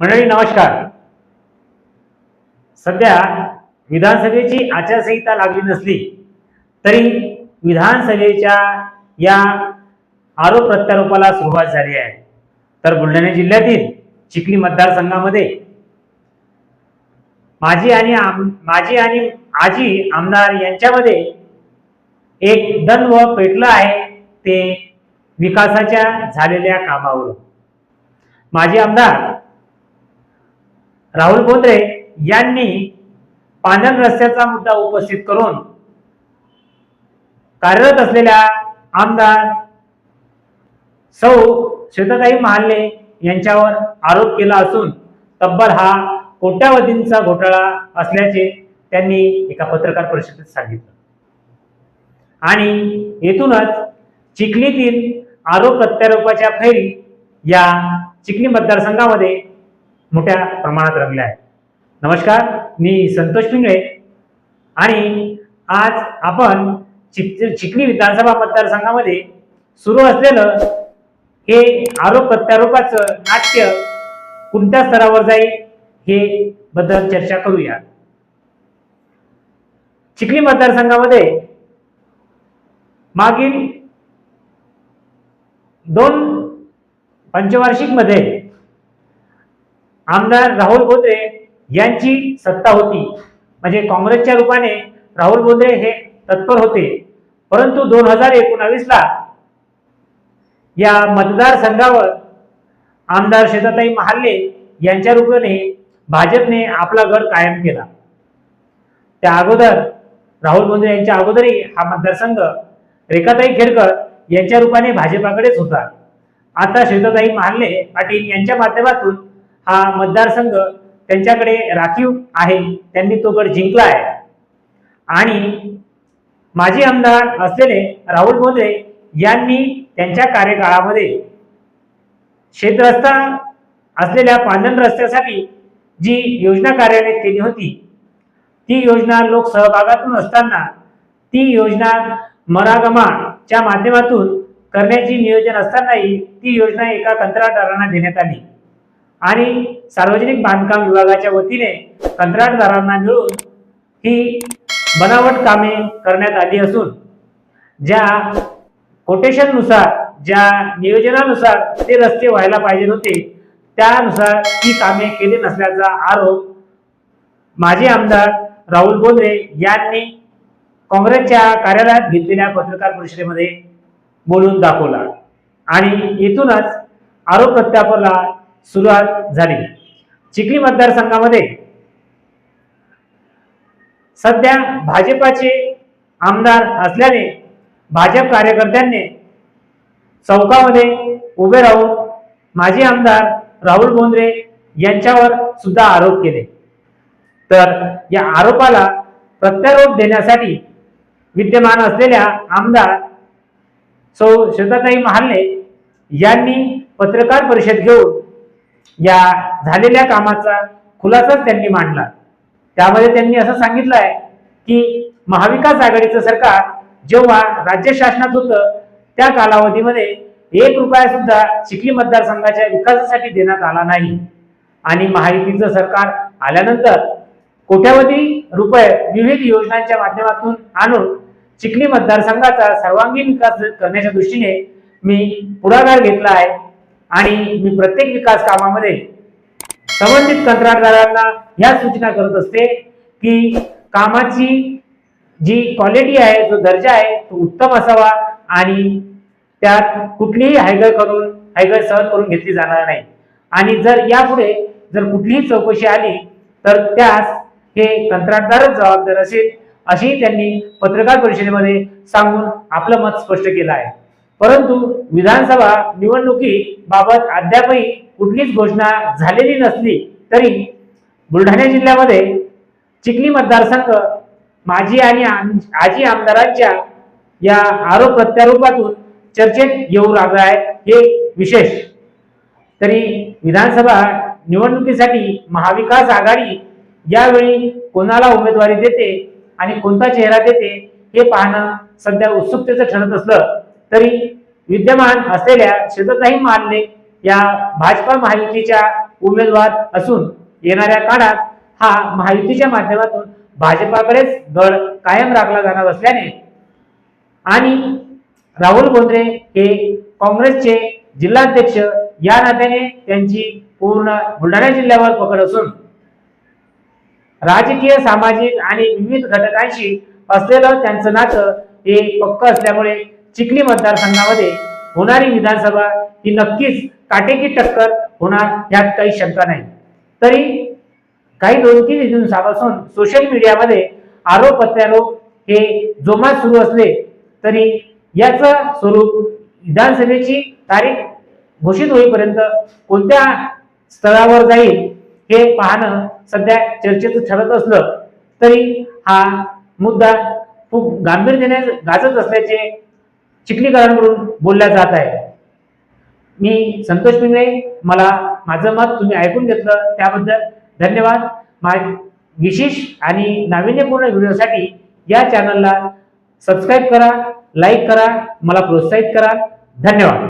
मंडळी नमस्कार. सध्या विधानसभेची आचारसंहिता लागली नसली तरी विधानसभेच्या या आरोप प्रत्यारोपाला सुरुवात झाली आहे. तर बुलढाणा जिल्ह्यातील चिखली मतदारसंघामध्ये माजी आणि आम माजी आणि आजी आमदार यांच्यामध्ये एक दंव पेटलं आहे ते विकासाच्या झालेल्या कामावर माजी आमदार राहुल बोंद्रे यांनी पांढरण रस्त्याचा मुद्दा उपस्थित करून कार्यरत असलेल्या आमदार सौ श्वेताताई महाले यांच्यावर आरोप केला असून तब्बल हा कोट्यावधींचा घोटाळा असल्याचे त्यांनी एका पत्रकार परिषदेत सांगितलं. आणि येथूनच चिखलीतील आरोप प्रत्यारोपाच्या फैरी या चिखली मतदारसंघामध्ये मोठ्या प्रमाणात रंगल्या आहेत. नमस्कार मी संतोष पिंगळे आणि आज आपण चिख चिखली विधानसभा मतदारसंघामध्ये सुरू असलेलं हे आरोप प्रत्यारोपाचं नाट्य कोणत्या स्तरावर जाईल हे बद्दल चर्चा करूया. चिखली मतदारसंघामध्ये मागील दोन पंचवार्षिकमध्ये आमदार राहुल बोंद्रे यांची सत्ता होती. म्हणजे काँग्रेसच्या रूपाने राहुल बोंद्रे हे तत्पर होते. परंतु दोन हजार एकोणावीसला या मतदारसंघावर आमदार शेताताई महाल्ले यांच्या रूपाने भाजपने आपला गड कायम केला. त्या अगोदर राहुल बोंद्रे यांच्या अगोदरही हा मतदारसंघ रेखाताई खेडकर यांच्या रूपाने भाजपाकडेच होता. आता शेताताई महाल्ले पाटील यांच्या माध्यमातून हा मतदारसंघ त्यांच्याकडे राखीव आहे त्यांनी तो गड जिंकला आहे. आणि माजी आमदार असलेले राहुल बोंद्रे यांनी त्यांच्या कार्यकाळामध्ये शेतरस्ता असलेल्या पांढरण रस्त्यासाठी जी योजना कार्यान्वित केली होती ती योजना लोकसहभागातून असताना ती योजना मरागमाच्या माध्यमातून करण्याची नियोजन असतानाही ती योजना एका कंत्राटदारांना देण्यात आली. आणि सार्वजनिक बांधकाम विभागाच्या वतीने कंत्राटदारांना मिळून ही बनावट कामे करण्यात आली असून ज्या कोटेशननुसार ज्या नियोजनानुसार ते रस्ते व्हायला पाहिजे होते त्यानुसार ही कामे केली नसल्याचा आरोप माजी आमदार राहुल बोंद्रे यांनी काँग्रेसच्या कार्यालयात घेतलेल्या पत्रकार परिषदेमध्ये बोलून दाखवला. आणि येथूनच आरोप प्रत्यारोपाला सुरुवात झाली. चिखली मतदारसंघामध्ये सध्या भाजपाचे आमदार असल्याने भाजप कार्यकर्त्यांनी चौकामध्ये उभे राहून माजी आमदार राहुल बोंद्रे यांच्यावर सुद्धा आरोप केले. तर या आरोपाला प्रत्यारोप देण्यासाठी विद्यमान असलेल्या आमदार सौ श्वेताताई महाल्ले यांनी पत्रकार परिषद घेऊन या झालेल्या कामाचा खुलासाच त्यांनी मांडला. त्यामध्ये त्यांनी असं सांगितलं आहे की महाविकास आघाडीचं सरकार जेव्हा राज्य शासनात होतं त्या कालावधीमध्ये एक रुपया सुद्धा चिखली मतदारसंघाच्या विकासासाठी देण्यात आला नाही. आणि महायुतीचं सरकार आल्यानंतर कोट्यावधी रुपये विविध योजनांच्या माध्यमातून आणून चिखली मतदारसंघाचा सर्वांगीण विकास करण्याच्या दृष्टीने मी पुढाकार घेतला आहे. आणि मी प्रत्येक विकास कामामध्ये संबंधित कंत्राटदारांना ह्या सूचना करत असते की कामाची जी क्वालिटी आहे जो दर्जा आहे तो उत्तम असावा आणि त्यात कुठलीही हायगळ करून हायगळ सहन करून घेतली जाणार नाही. आणि जर यापुढे जर कुठलीही चौकशी आली तर त्यास हे कंत्राटदारच जबाबदार असेल अशी त्यांनी पत्रकार परिषदेमध्ये सांगून आपलं मत स्पष्ट केलं आहे. परंतु विधानसभा निवडणुकीबाबत अद्यापही कुठलीच घोषणा झालेली नसली तरी बुलढाणा जिल्ह्यामध्ये चिखली मतदारसंघ माजी आणि आम- आजी आमदारांच्या या आरोप प्रत्यारोपातून चर्चेत येऊ लागला आहे हे विशेष. तरी विधानसभा निवडणुकीसाठी महाविकास आघाडी यावेळी कोणाला उमेदवारी देते आणि कोणता चेहरा देते हे पाहणं सध्या उत्सुकतेचं ठरत असलं तरी विद्यमान असलेल्या शेतताई मानले या भाजपा महायुतीच्या उमेदवार असून येणाऱ्या काळात हा महायुतीच्या माध्यमातून भाजपाकडेच गड कायम राखला जाणार असल्याने आणि राहुल बोंद्रे हे काँग्रेसचे जिल्हाध्यक्ष या नात्याने त्यांची पूर्ण बुलढाणा जिल्ह्यावर पकड असून राजकीय सामाजिक आणि विविध घटकांशी असलेलं त्यांचं नातं हे पक्क असल्यामुळे चिखली मतदारसंघामध्ये होणारी विधानसभा ही नक्कीच काटेकी टक्कर होणार यात काही शंका नाही. तरी काही दोन तीन दिवसापासून सोशल मीडियामध्ये आरोप प्रत्यारोप हे जोमात सुरू असले तरी याचं स्वरूप विधानसभेची तारीख घोषित होईपर्यंत कोणत्या स्तरावर जाईल हे पाहणं सध्या चर्चेचं ठरत असलं तरी हा मुद्दा खूप गांभीर्याने गाजत असल्याचे चिखलीकरांकडून बोलल्या जात आहे. मी संतोष पिंगळे मला माझं मत तुम्ही ऐकून घेतलं त्याबद्दल धन्यवाद. मा विशेष आणि नाविन्यपूर्ण व्हिडिओसाठी या चॅनलला सबस्क्राईब करा लाईक करा मला प्रोत्साहित करा. धन्यवाद.